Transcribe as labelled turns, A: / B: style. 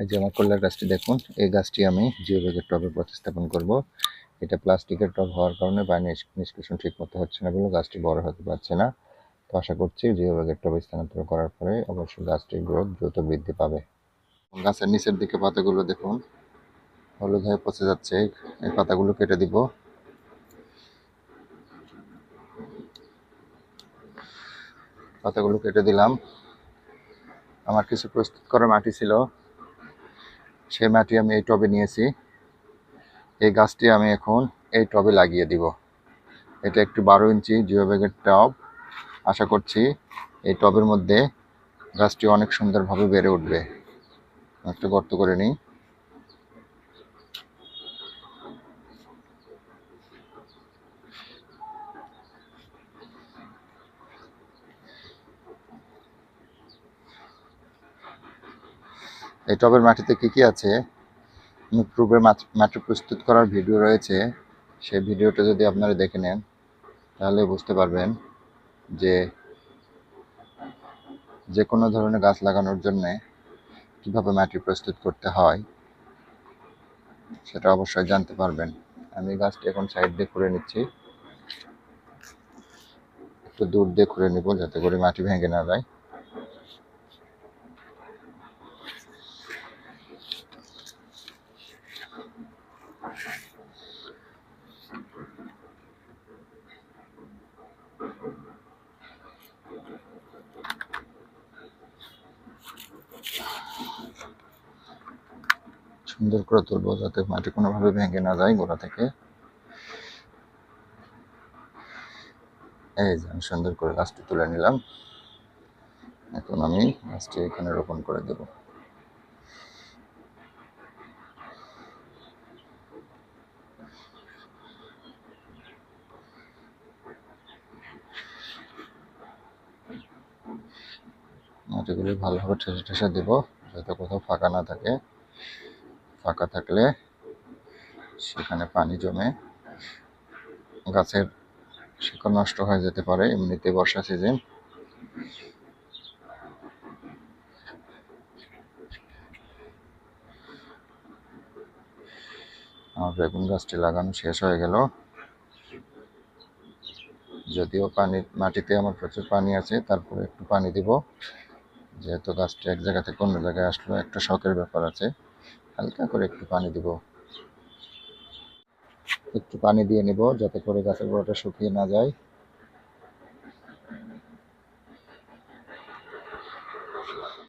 A: এই যে আমার গাছটি দেখুন, এই গাছটি আমি জিও ব্যাগের টবে প্রতিস্থাপন করব। এটা প্লাস্টিকের টব হওয়ার কারণে পানি নিষ্ক- নিষ্কাশন ঠিক মতো হচ্ছে না বলে গাছটি বড় হতে পারছে না। তো আশা করছি জিও ব্যাগের টবে স্থানান্তর করার পরে অবশ্যই গাছটির গ্রোথ দ্রুত বৃদ্ধি পাবে। গাছের নিচের দিকে পাতাগুলো দেখুন, হলুদ হয়ে পচে যাচ্ছে, এই পাতাগুলো কেটে দিব। পাতাগুলো কেটে দিলাম। আমার কিছু প্রস্তুত করা মাটি ছিল। সেই মাটি আমি এই টবে নিয়েছি। এই গাছটি আমি এখন এই টবে লাগিয়ে দিব। এটা একটু বারো ইঞ্চি জিও ব্যাগের টব। আশা করছি এই টবের মধ্যে গাছটি অনেক সুন্দরভাবে বেড়ে উঠবে। একটা গর্ত করে নিই। এই টবের মাটিতে কি কি আছে? পূর্বে মাটি প্রস্তুত করার ভিডিও রয়েছে। সেই ভিডিওটা যদি আপনারা দেখে নেন, তাহলে বুঝতে পারবেন যে যে কোনো ধরনের গাছ লাগানোর জন্যে কীভাবে মাটি প্রস্তুত করতে হয়, সেটা অবশ্যই জানতে পারবেন। আমি গাছটি এখন সাইড দিয়ে খুঁড়ে নিচ্ছি। একটু দূর দিয়ে খুঁড়ে নিব যাতে করে মাটি ভেঙে না যায়। সুন্দর করে তুলবো যাতে মাটি কোনোভাবে ভেঙে না যায় গোড়া থেকে। এই যে আমি সুন্দর করে গাছটি তুলে নিলাম। এখন আমি গাছটি এখানে রোপণ করে দেব। মাটিগুলি ভালোভাবে ঠেসে ঠেসে দেবো, যাতে কোথাও ফাঁকা না থাকে। ফাঁকা থাকলে সেখানে পানি জমে গাছের শিকড় নষ্ট হয়ে যেতে পারে এমনিতে বর্ষা সিজন আমার বেগুন গাছটি লাগানো শেষ হয়ে গেল। যদিও পানি, মাটিতে আমার প্রচুর পানি আছে, তারপরে একটু পানি দিব। যেহেতু গাছটি এক জায়গা থেকে অন্য জায়গায় আসলো, একটা শখের ব্যাপার আছে। হালকা করে একটু পানি দিব। একটু পানি দিয়ে নিব যাতে করে গাছের গোড়াটা শুকিয়ে না যায়।